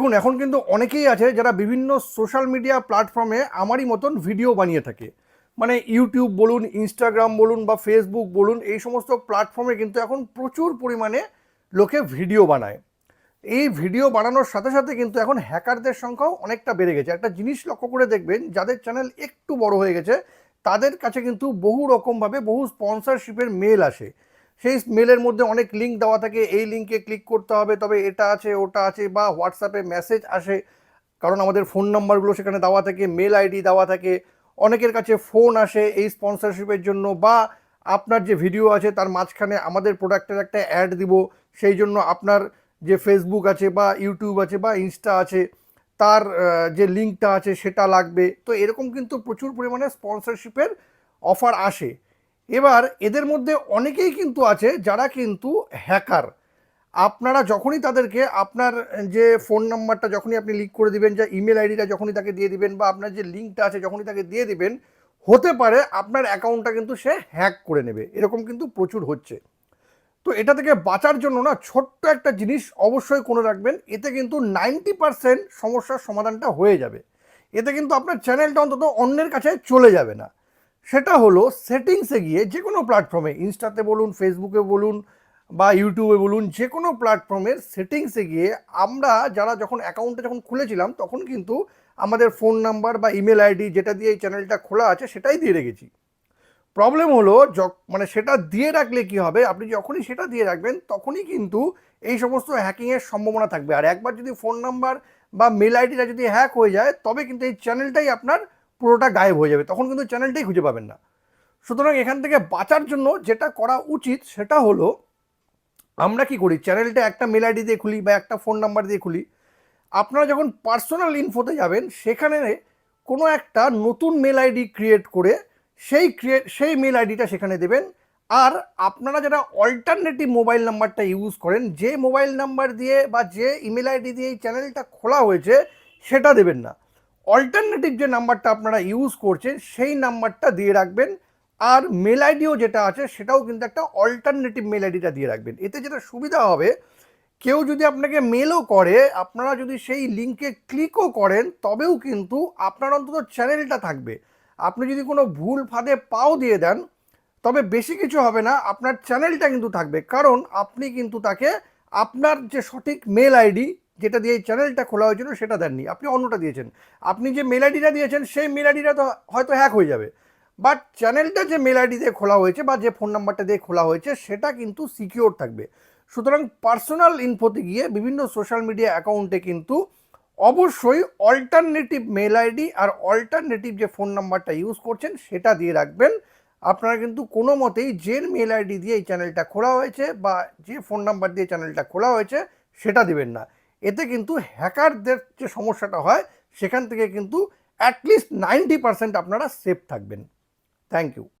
দেখুন, এখন কিন্তু অনেকেই আছে যারা বিভিন্ন সোশ্যাল মিডিয়া প্ল্যাটফর্মে আমারই মতন ভিডিও বানিয়ে থাকে। মানে ইউটিউব বলুন ইনস্টাগ্রাম বলুন বা ফেসবুক বলুন, এই সমস্ত প্ল্যাটফর্মে কিন্তু এখন প্রচুর পরিমাণে লোকে ভিডিও বানায়। এই ভিডিও বানানোর সাথে সাথে কিন্তু এখন হ্যাকারদের সংখ্যাও অনেকটা বেড়ে গেছে। একটা জিনিস লক্ষ্য করে দেখবেন, যাদের চ্যানেল একটু বড় হয়ে গেছে, তাদের কাছে কিন্তু বহু রকমভাবে বহু স্পন্সরশিপের মেল আসে। সেই মেলের মধ্যে অনেক লিঙ্ক দেওয়া থাকে। এই লিঙ্কে ক্লিক করতে হবে, তবে এটা আছে, ওটা আছে বা হোয়াটসঅ্যাপে মেসেজ আসে। কারণ আমাদের ফোন নাম্বারগুলো সেখানে দেওয়া থাকে মেল আইডি দেওয়া থাকে। অনেকের কাছে ফোন আসে এই স্পন্সরশিপের জন্য বা আপনার যে ভিডিও আছে তার মাঝখানে আমাদের প্রোডাক্টের একটা অ্যাড দিব। সেই জন্য আপনার যে ফেসবুক আছে বা ইউটিউব আছে বা ইনস্টা আছে, তার যে লিঙ্কটা আছে সেটা লাগবে। তো এরকম কিন্তু প্রচুর পরিমাণে স্পন্সরশিপের অফার আসে। এবার এদের মধ্যে অনেকেই কিন্তু আছে যারা কিন্তু হ্যাকার। আপনারা যখনই তাদেরকে আপনার যে ফোন নাম্বারটা যখনই আপনি লিক করে দিবেন, যা ইমেল আইডিটা যখনই তাকে দিয়ে দিবেন বা আপনার যে লিঙ্কটা আছে যখনই তাকে দিয়ে দিবেন, হতে পারে আপনার অ্যাকাউন্টটা কিন্তু সে হ্যাক করে নেবে। এরকম কিন্তু প্রচুর হচ্ছে। তো এটা থেকে বাঁচার জন্য না ছোট্ট একটা জিনিস অবশ্যই করে রাখবেন, এতে কিন্তু নাইনটি পারসেন্ট সমস্যার সমাধানটা হয়ে যাবে। এতে কিন্তু আপনার চ্যানেলটা অন্তত অন্যের কাছে চলে যাবে না। সেটা হলো সেটিংসে গিয়ে যে কোনো প্ল্যাটফর্মে ইনস্টাতে বলুন ফেসবুকে বলুন বা ইউটিউবে বলুন যে কোনো প্ল্যাটফর্মের সেটিংসে গিয়ে আমরা যারা যখন অ্যাকাউন্টটা যখন খুলেছিলাম, তখন কিন্তু আমাদের ফোন নাম্বার বা ইমেল আইডি যেটা দিয়ে এই চ্যানেলটা খোলা আছে, সেটাই দিয়ে রেখেছি। প্রবলেম হলো মানে সেটা দিয়ে রাখলে কি হবে? আপনি যখনই সেটা দিয়ে রাখবেন, তখনই কিন্তু এই সমস্ত হ্যাকিংয়ের সম্ভাবনা থাকবে। আর একবার যদি ফোন নাম্বার বা মেল আইডিটা যদি হ্যাক হয়ে যায়, তবে কিন্তু এই চ্যানেলটাই আপনার পুরোটা গায়েব হয়ে যাবে। তখন কিন্তু চ্যানেলটাই খুঁজে পাবেন না। সুতরাং এখান থেকে বাঁচার জন্য যেটা করা উচিত সেটা হলো, আমরা কি করি? চ্যানেলটা একটা মেল আইডি দিয়ে খুলি বা একটা ফোন নাম্বার দিয়ে খুলি। আপনারা যখন পার্সোনাল ইনফোতে যাবেন, সেখানে কোনো একটা নতুন মেল আইডি ক্রিয়েট করে সেই ক্রিয়েট সেই মেল আইডিটা সেখানে দেবেন। আর আপনারা যারা অল্টারনেটিভ মোবাইল নাম্বারটা ইউজ করেন, যে মোবাইল নাম্বার দিয়ে বা যে ইমেল আইডি দিয়ে এই চ্যানেলটা খোলা হয়েছে, সেটা দেবেন না। অল্টারনেটিভ যে নাম্বারটা আপনারা ইউজ করছেন, সেই নাম্বারটা দিয়ে রাখবেন। আর মেল আইডিও যেটা আছে, সেটাও কিন্তু একটা অল্টারনেটিভ মেল আইডিটা দিয়ে রাখবেন। এতে যেটা সুবিধা হবে, কেউ যদি আপনাকে মেলও করে, আপনারা যদি সেই লিঙ্কে ক্লিকও করেন, তবেও কিন্তু আপনার অন্তত চ্যানেলটা থাকবে। আপনি যদি কোনো ভুল ফাঁদে পাও দিয়ে দেন, তবে বেশি কিছু হবে না, আপনার চ্যানেলটা কিন্তু থাকবে। কারণ আপনি কিন্তু তাকে আপনার যে সঠিক মেল আইডি যেটা দিয়ে এই চ্যানেলটা খোলা হয়েছিল সেটা দেননি। আপনি অন্যটা দিয়েছেন। আপনি যে মেল আইডিটা দিয়েছেন, সেই মেল আইডিটা তো হয়তো হ্যাক হয়ে যাবে। বাট চ্যানেলটা যে মেল আইডি দিয়ে খোলা হয়েছে বা যে ফোন নাম্বারটা দিয়ে খোলা হয়েছে, সেটা কিন্তু সিকিওর থাকবে। সুতরাং পার্সোনাল ইনফোতে গিয়ে বিভিন্ন সোশ্যাল মিডিয়া অ্যাকাউন্টে কিন্তু অবশ্যই অল্টারনেটিভ মেল আইডি আর অল্টারনেটিভ যে ফোন নাম্বারটা ইউজ করছেন, সেটা দিয়ে রাখবেন। আপনারা কিন্তু কোনো মতেই যে মেল আইডি দিয়ে এই চ্যানেলটা খোলা হয়েছে বা যে ফোন নাম্বার দিয়ে চ্যানেলটা খোলা হয়েছে, সেটা দিবেন না। এতে কিন্তু হ্যাকারদের যে সমস্যাটা হয়, সেখান থেকে কিন্তু অ্যাটলিস্ট নাইনটি পার্সেন্ট আপনারা সেফ থাকবেন। Thank you